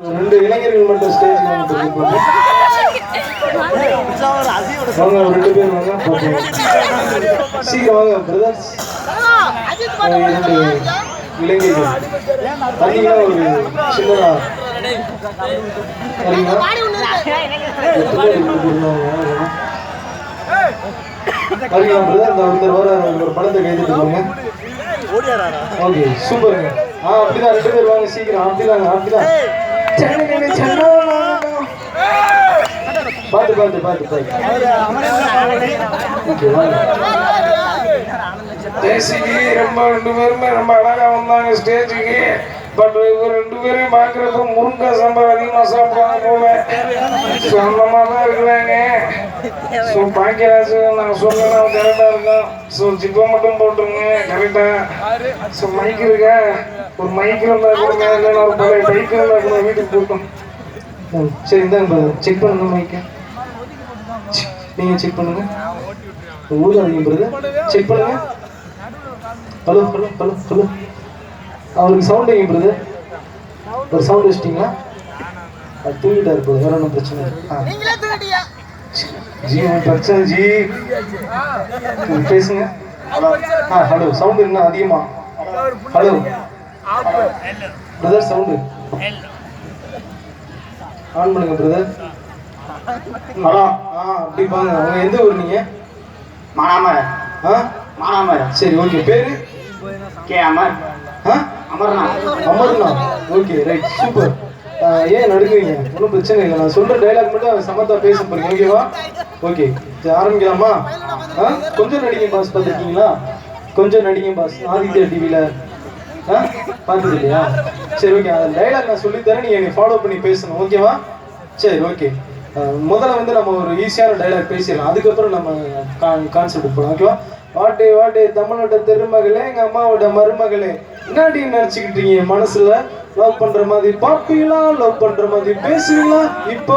ரெண்டு இளைஞர்கள் மட்டும் ஸ்டேஜ் வாங்க ரெண்டு பேர் வாங்க. சீக்கிரம் வாங்க பிரதர்ஸ் இரண்டு இளைஞர்கள். தனியா ஒரு சின்னதா. ஒரு படத்தை கைதிட்டு ஓகே சூப்பருங்க. ஆ அப்படிதான் ரெண்டு பேர் வாங்க சீக்கிரம். அப்படிதாங்க அப்படிதான். சென்னை சென்னை சென்னை பார்த்து பார்த்து பார்த்து பார்த்து ஓகே வாங்க ஜெயசிக்கு ரொம்ப ரெண்டு பேருமே ரொம்ப அழகா வந்தாங்க ஸ்டேஜுக்கு பட் இவங்க ரெண்டு பேரையும் பார்க்குறப்ப முருங்கை சாம்பார் அதிகமாக சாப்பிடுவாங்க போல ஸோ அந்த மாதிரி தான் இருக்கிறாங்க ஸோ பாக்கியராஜு நாங்கள் சொல்லலாம் கரெக்டாக இருக்கும். ஸோ ஜிப்பா மட்டும் போட்டுருங்க. கரெக்டாக ஸோ மைக் இருக்கா? ஒரு மைக் இருந்தால் கொடுங்க இல்லைன்னா ஒரு பழைய பைக் இருந்தால் கூட வீட்டுக்கு போட்டோம். ம், சரி இந்தாங்க செக் பண்ணுங்க மைக்க நீங்க செக் பண்ணுங்க. ஊதாதீங்க பிரதர் செக் பண்ணுங்க. ஹலோ ஹலோ ஹலோ ஹலோ அவருக்கு சவுண்ட் எங்க பிரதர் ஒரு சவுண்ட் வச்சிட்டீங்களா? அது தூங்கிட்டாரு போது வேற ஒன்றும் பிரச்சனை இல்லை. ஆ. ஜி பிரச்சனை ஜி. பேசுங்க. ஆ ஹலோ சவுண்ட் என்ன அதிகமா. ஹலோ பிரதர் சவுண்டு ஆன் பண்ணுங்க பிரதர் ஹலோ. ஆ அப்படி பாருங்க அவங்க எந்த ஊர் நீங்க? மானாமர். ஆ? மானாமர். சரி ஓகே பேரு? கே. அமர். ஆ? Amarnath. Amarnath. Okay right super ஏன் நடுக்குறீங்க ஒன்றும் பிரச்சனை இல்லை. நான் சொல்கிற டைலாக் மட்டும் சமத்தா பேச போகிறேன் ஓகேவா ஓகே ஆரம்பிக்கலாமா? ஆ கொஞ்சம் நடிகை பாஸ் பார்த்துருக்கீங்களா? கொஞ்சம் நடிகை பாஸ் ஆதித்யா டிவியில் ஆ பார்த்தது இல்லையா சரி ஓகே அந்த டைலாக் நான் சொல்லித்தரேன் நீ என்னை ஃபாலோ பண்ணி பேசணும். ஓகேவா சரி ஓகே முதல்ல வந்து நம்ம ஒரு ஈஸியான டைலாக் பேசிடலாம். அதுக்கப்புறம் நம்ம கான்செப்ட் போகலாம் ஓகேவா வாட்டே வாட்டே தமிழோட தெருமகளே எங்கள் அம்மாவோட மருமகளே. என்னட்டி நினச்சிக்கிட்டு இருக்கீங்க மனசில்? லவ் பண்ற மாதிரி பாப்பீங்களா லவ் பண்ற மாதிரி பேசுவீங்களா இப்போ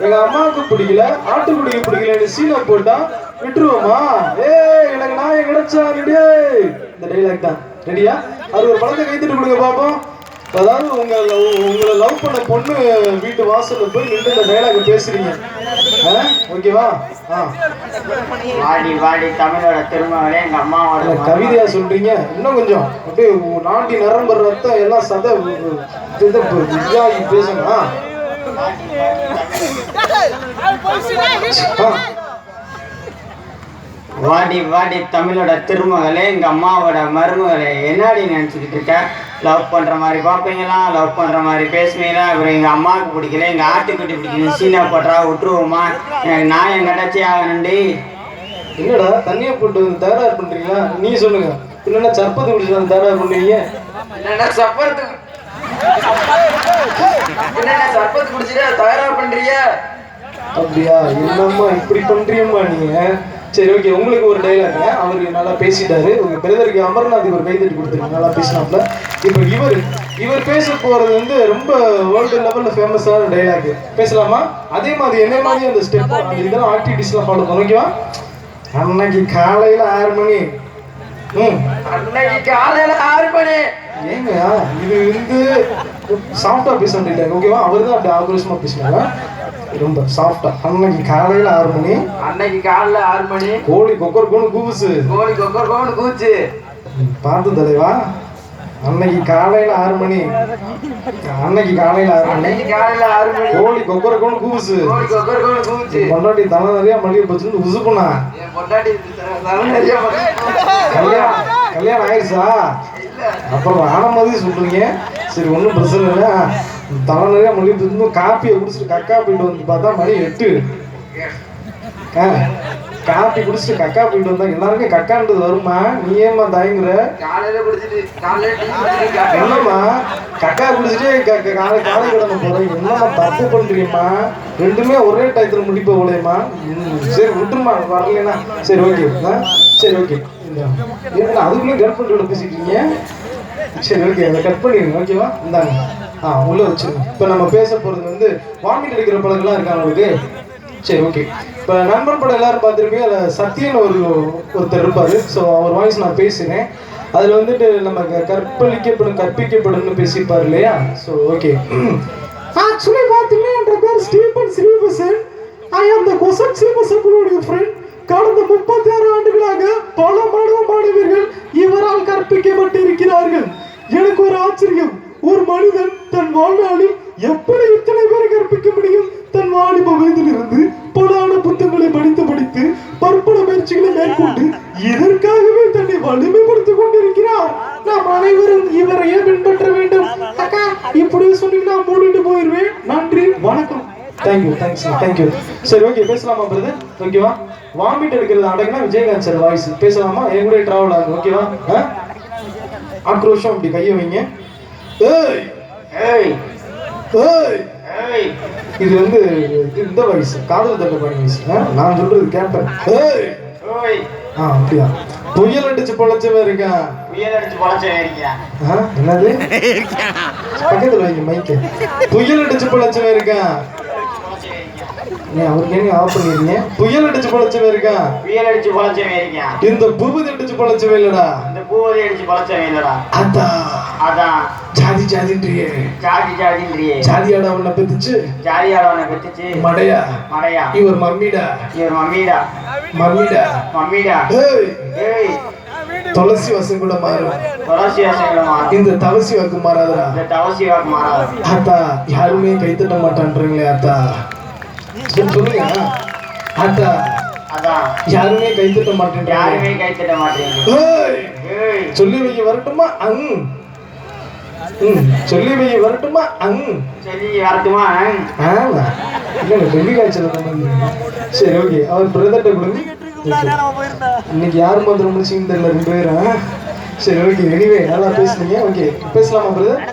எங்க அம்மாவுக்கு பிடிக்கல ஆட்டுக்குடிக்கு பிடிக்கலன்னு சீனை போட்டா விட்டுருவோமா? ஏ எனக்கு நாயை கிடைச்சா ரெடியே இந்த டைலாக் தான். ரெடியா அது ஒரு பழத்தை கைத்துட்டு கொடுங்க பாப்போம். அதாவது உங்க உங்களை லவ் பண்ண பொண்ணு வீட்டு வாசல்ல போய் நின்று இந்த டைலாக் பேசுறீங்க? ஓகேவா வாடி வாடி தமிழோட திருமகளே எங்க அம்மாவோட கவிதையா சொல்றீங்க இன்னும் கொஞ்சம் அப்படியே உ- நாடி நரம்பு ரத்தம் எல்லாம் சத இதாகி. ஆ. வாடி வாடி தமிழோட திருமகளே எங்க அம்மாவோட மருமகளே என்னடி நினைச்சுக்கிட்டு இருக்க லவ் பண்ற மாதிரி பார்ப்பீங்களா? லவ் பண்ற மாதிரி பேசுவீங்களா? அப்புறம் எங்க அம்மாவுக்கு பிடிக்கல எங்க ஆட்டுக்குட்டி பிடிக்கல சீனா போட்டா விட்டுருவோமா? எனக்கு நான் என் கட்டாச்சி ஆகணுண்டி என்னடா தண்ணியை போட்டு வந்து தயார் பண்றீங்களா? நீ சொல்லுங்க. இல்லைன்னா சர்பத்து குடிச்சு வந்து தயார் பண்ணுவீங்க? என்னடா சப்பரத்து என்னடா சர்பத்து குடிச்சிட்டு தயாரா பண்றீங்க? அப்படியா? என்னம்மா இப்படி பண்றியம்மா நீங்க? சரி ஓகே உங்களுக்கு ஒரு டைலாக் அவரு நல்லா பேசிட்டாரு. உங்க பிரதருக்கு அமர்நாத் ஒரு கைதட்டி கொடுத்துருங்க. நல்லா பேசினாப்ல இப்போ இவர் இவர் பேச போறது வந்து ரொம்ப வேர்ல்டு லெவல்ல ஃபேமஸான டைலாக் பேசலாமா? அதே மாதிரி என்ன மாதிரி அந்த ஸ்டெப் இதெல்லாம் ஆக்டிவிட்டிஸ்லாம் ஃபாலோ ஓகேவா? அன்னைக்கு காலையில ஆறு மணி. ம். அன்னைக்கு காலையில ஆறு மணி. ஏங்க இது வந்து சாஃப்டா பேச வேண்டியது ஓகேவா? அவர் தான் அப்படி ஆக்ரோஷமா பேசினாங்க ரொம்ப சாஃப்டா அன்னைக்கு காலையில ஆறு மணி. அன்னைக்கு காலைல ஆறு மணி. கோழி கொக்கர் கோணு கூவுசு கோழி கொக்கர் கோன்னு கூச்சு பார்த்து தலைவா. அன்னைக்கு காலையில ஆறு மணி. அன்னைக்கு காலையில ஆறு மணி. காலையில ஆறு மணி. கோழி கொக்கர் கோணு கூவுசு கோழி கொக்கர் கோன்னு கூச்சு பொண்டாட்டி தலை நிறைய மல்லிகை பச்சுன்னு உசுப்புனா. பொண்டாட்டி தலை நிறைய போட்டு- கல்யாணம் கல்யாணம் ஆயிடுச்சா? அப்புறம் ஆன மாதிரி சொல்றீங்க. சரி ஒன்றும் பிரச்சனை இல்லை. தலை நிறைய மொழி இருந்து காப்பியை குடிச்சிட்டு கக்கா போயிட்டு வந்து பார்த்தா மணி எட்டு. ஆ, காப்பி குடிச்சிட்டு கக்கா போயிட்டு வந்தா எல்லாருக்கும் கக்கான்றது வருமா நீ ஏமா தயங்குற? என்னம்மா? கக்கா குடிச்சிட்டே காலை காலை கிடந்த போறேன் என்னம்மா தப்பு பண்றீங்கம்மா? ரெண்டுமே ஒரே டயத்துல முடிப்ப போலேம்மா சரி விட்டுருமா வரலனா சரி ஓகே. சரி ஓகே. என்ன அதுக்குள்ளே கட் பண்ணிட்டு பேசிட்டு இருக்கீங்க. சரி ஓகே. அதை கட் பண்ணிடுங்க. ஓகேவா? இந்தாங்க. ஆ உள்ள வச்சிருங்க. இப்போ நம்ம பேச போகிறது வந்து வாமிட் அடிக்கிற பழக்கம்லாம் இருக்கா உங்களுக்கு சரி ஓகே இப்போ நண்பன் படம் எல்லாரும் பார்த்துருப்பீங்க அதில் சத்யன் ஒரு ஒருத்தர் இருப்பார். ஸோ அவர் வாய்ஸ் நான் பேசினேன். அதில் வந்துட்டு நம்ம க- கற்பழிக்கப்படும் கற்பிக்கப்படும்னு பேசியிருப்பார் இல்லையா? ஸோ ஓகே ஆக்சுவலி பார்த்தீங்கன்னா என் பேர் ஸ்டீபன் ஸ்ரீபசன் ஐ ஆம் த கொசன் ஸ்ரீபசன் ஃப்ரெண்ட் கடந்த முப்பத்தி ஆறு ஆண்டுகளாக பல மாணவ மாணவியர்கள் இவரால் கற்பிக்கப்பட்டிருக்கிறார்கள். எனக்கு ஒரு ஆச்சரியம். ஒரு மனிதன் வாழ்நாளில் எப்படி இத்தனை பேரை கற்பிக்க முடியும்? தன் வாலிப வயதிலிருந்து பலான புத்தகங்களை படித்து படித்து பற்பல முயற்சிகளை மேற்கொண்டு இதற்காகவே தன்னை வலிமைப்படுத்திக் கொண்டிருக்கிறார்? நாம் அனைவரும் இவரையே பின்பற்ற வேண்டும். அக்கா இப்படியே சொன்னீங்கன்னா மூடிட்டு போயிருவேன் நன்றி வணக்கம். Thank you thanks thank you சரி ஓகே பேசலாமா பிரதர் ஓகேவா வாமிட் எடுக்கிறது அடங்கினா விஜயகாந்த் சார் வாய்ஸ் பேசலாமா? என் கூட டிராவல் ஆகும் ஓகேவா ஆ? ஆக்ரோஷம் அப்படி கையை வைங்க. ஏய்! இது வந்து இந்த வயசு காதல் தண்டபாணி வயசு. ஆ? நான் சொல்றது கேட்பேன் ஏய். ஓய். ஆ அப்படியா? புயல் அடிச்சு பொழைச்சவன் இருக்கான். உயர் அடிச்சு பொழைச்சவே இருக்கியா? ஆ, என்னது? பக்கத்துல வைங்க மைக்கு புயல் அடிச்சு பொழைச்சவன் இருக்கான். நீ அவருக்கு என்ன ஆஃப் பண்ணிருக்கீங்க புயல் அடிச்சு பொழைச்சவன் இருக்கான். உயர் அடிச்சு பொழைச்சவே இருக்கியா? இந்த பூபதி அடிச்சு பொழைச்சவன் இல்லடா. இந்த பூவதி அடிச்சு பொழைச்சவே இல்லடா. அதான். அதான். ஜாதின்றியே. ஜாதி ஜாதின்றியே. ஜாதியாடா உன்னை பெத்துச்சு? ஜாதியாடவனை பெற்றுச்சு மடையா? மடையா. இவர் மம்மிடா இவர் மம்மிடா மம்மிடா மம்மிடா ஏய். ஏய். துளசி வசம் கூட மாறும் துளசி வாசங்களமா இந்த தவசி வாக்கு மாறாதடா. இந்த தவசி வாக்கு மாறாது. ஆத்தா யாருமே கை தட்ட மாட்டான்றீங்களே ஆத்தா. சொல்லுங்க. ஆத்தா அதான் யாருமே கை தட்ட மாட்டேன்றாங்க யாருமே கை தட்ட ஏய். சொல்லி வைக்க வரட்டுமா? அங். சொல்லி வைக்க வரட்டுமா? அங். சொல்லி வரட்டுமா? ஆமா இல்ல டெல்லி காய்ச்சல். சரி ஓகே. அவர் பிரதர்ட்ட கொடுங்க. இன்னைக்கு யார் மந்திரம் முடிச்சுன்னு தெரியல ரெண்டு பேரும்? சரி ஓகே. எனிவே நல்லா பேசுனீங்க ஓகே. பேசலாமா பிரதர்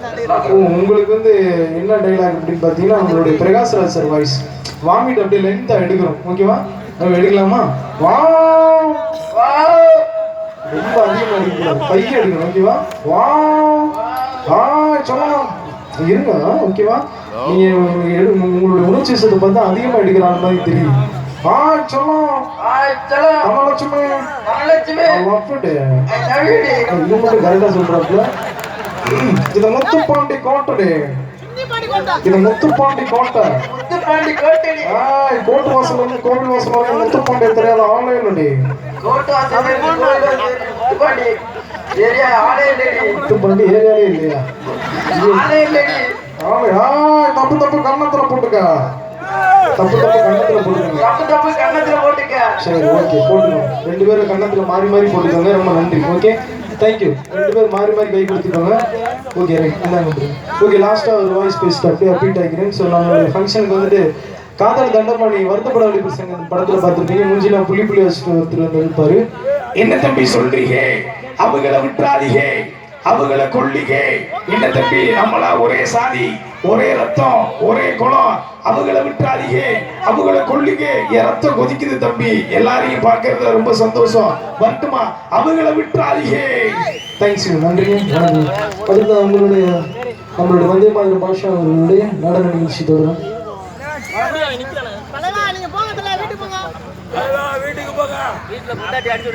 உங்களுக்கு வந்து என்ன டைலாக் அப்படின்னு பார்த்தீங்கன்னா உங்களுடைய பிரகாஷ்ராஜ் சார் வாய்ஸ் வாமிட் அப்படியே லென்த்தாக எடுக்கிறோம். ஓகேவா எடுக்கலாமா? வா ரொம்ப அதிகமாக எடுக்கக்கூடாது. பைக்கு எடுக்கணும். ஓகேவா வா? ஆ சொல்லலாம் இருங்க ஓகேவா நீங்க உங்களுடைய உணர்ச்சி விஷயத்தை பார்த்தா அதிகமாக எடுக்கிற மாதிரி தெரியும் ஆ சொல்லலாம் தனலட்சுமி அப்பிட்டு இது மட்டும் கரெக்டா சொல்றாப்ல. இது முத்துப்பாண்டி கோட்டடு இது முத்துப்பாண்டி கோட்டை. ஆய் கோட்டு. வாசல் வந்து கோவில் வாசல் வந்து முத்துப்பாண்டி தெரியாத ஆன்லைன்லடி முத்துப்பாண்டி. ஏரியாலே இல்லையா? தப்பு தப்பு கன்னத்துல போட்டுக்க தப்பு சரி ஓகே போட்டுக்கோங்க ரெண்டு பேரும் கன்னத்துல மாறி மாறி போட்டுக்கோங்க. ரொம்ப நன்றி. ஓகே? தேங்க்யூ ரெண்டு பேரும் மாறி மாறி கை கொடுத்துக்கோங்க. Okay right. ஓகே லாஸ்ட்டாக ஒரு வாய்ஸ் பேசிட்டு அப்படியே அப்பீட் ஆகிக்கிறேன் ஸோ நம்மளுடைய ஃபங்க்ஷனுக்கு வந்துட்டு காதல் தண்டபாணி வருத்தப்படாத பசங்க படத்தில் பார்த்துருப்பீங்க. மூஞ்சில புள்ளி புள்ளி வச்சுட்டு ஒருத்தர் வந்து இருப்பாரு என்ன தம்பி சொல்றீங்க? அவங்கள விட்டுறாதீங்க அவங்கள கொல்லிங்க என்ன தம்பி நம்மளா ஒரே சாதி ஒரே ரத்தம் ஒரே குலம் அவங்கள விட்டுறாதீங்க அவங்கள கொல்லிங்க என் ரத்தம் கொதிக்குது தம்பி. எல்லாரையும் பார்க்கறதுல ரொம்ப சந்தோஷம். வரட்டுமா? அவங்கள விட்டுறாதீங்க தேங்க்ஸ் நன்றிங்க வணக்கம் அடுத்து அவங்களுடைய நம்மளுடைய வந்தே மாதிரி பாஷா அவர்களுடைய நடன நிகழ்ச்சி தொடரும். போங்க வீட்டுக்கு போங்க.